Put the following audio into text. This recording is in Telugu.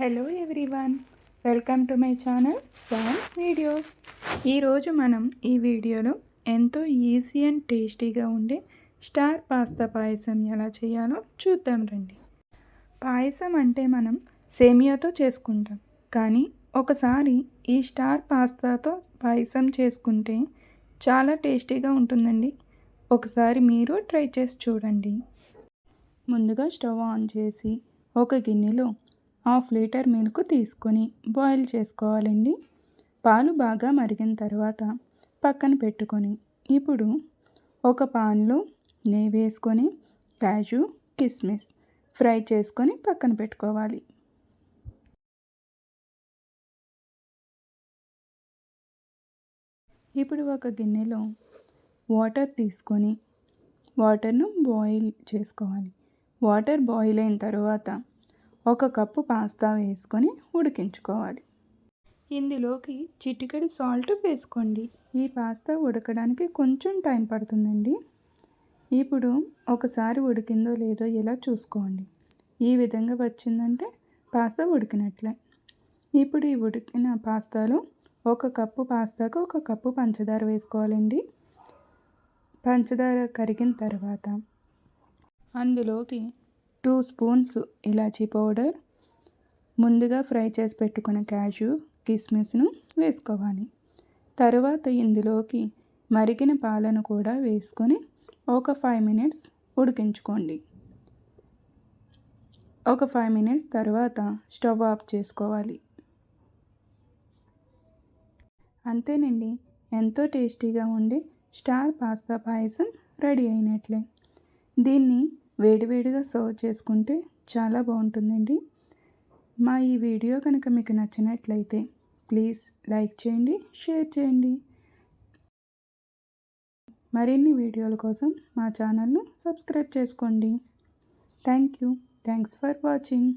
Hello everyone welcome to my channel San videos. ఈరోజు మనం ఈ వీడియోలో ఎంతో ఈజీ అండ్ టేస్టీగా ఉండే స్టార్ పాస్తా పాయసం ఎలా చేయాలో చూద్దాం రండి. పాయసం అంటే మనం సేమియాతో చేసుకుంటాం కానీ ఒకసారి ఈ స్టార్ పాస్తాతో పాయసం చేసుకుంటే చాలా టేస్టీగా ఉంటుందండి. ఒకసారి మీరు ట్రై చేసి చూడండి. ముందుగా స్టవ్ ఆన్ చేసి ఒక గిన్నెలో హాఫ్ లీటర్ మిల్క్ తీసుకొని బాయిల్ చేసుకోవాలండి. పాలు బాగా మరిగిన తర్వాత పక్కన పెట్టుకొని ఇప్పుడు ఒక పాన్లో నెయ్యి వేసుకొని కాజు కిస్మిస్ ఫ్రై చేసుకొని పక్కన పెట్టుకోవాలి. ఇప్పుడు ఒక గిన్నెలో వాటర్ తీసుకొని వాటర్ను బాయిల్ చేసుకోవాలి. వాటర్ బాయిల్ అయిన తర్వాత ఒక కప్పు పాస్తా వేసుకొని ఉడికించుకోవాలి. ఇందులోకి చిటికెడు సాల్ట్ వేసుకోండి. ఈ పాస్తా ఉడకడానికి కొంచెం టైం పడుతుందండి. ఇప్పుడు ఒకసారి ఉడికిందో లేదో ఇలా చూసుకోండి. ఈ విధంగా వచ్చిందంటే పాస్తా ఉడికినట్లే. ఇప్పుడు ఈ ఉడికిన పాస్తాలో ఒక కప్పు పాస్తాకు ఒక కప్పు పంచదార వేసుకోవాలండి. పంచదార కరిగిన తర్వాత అందులోకి టూ స్పూన్స్ ఇలాచీ పౌడర్ ముందుగా ఫ్రై చేసి పెట్టుకున్న క్యాషు కిస్మిస్ను వేసుకోవాలి. తరువాత ఇందులోకి మరిగిన పాలను కూడా వేసుకొని ఒక ఫైవ్ మినిట్స్ ఉడికించుకోండి. ఒక ఫైవ్ మినిట్స్ తర్వాత స్టవ్ ఆఫ్ చేసుకోవాలి. అంతేనండి ఎంతో టేస్టీగా ఉండే స్టార్ పాస్తా పాయసం రెడీ అయినట్లే. దీన్ని వేడివేడిగా సర్వ్ చేసుకుంటే చాలా బాగుంటుందండి. మా ఈ వీడియో కనుక మీకు నచ్చినట్లయితే ప్లీజ్ లైక్ చేయండి షేర్ చేయండి. మరిన్ని వీడియోల కోసం మా ఛానల్ను సబ్స్క్రైబ్ చేసుకోండి. Thank you. Thanks for watching.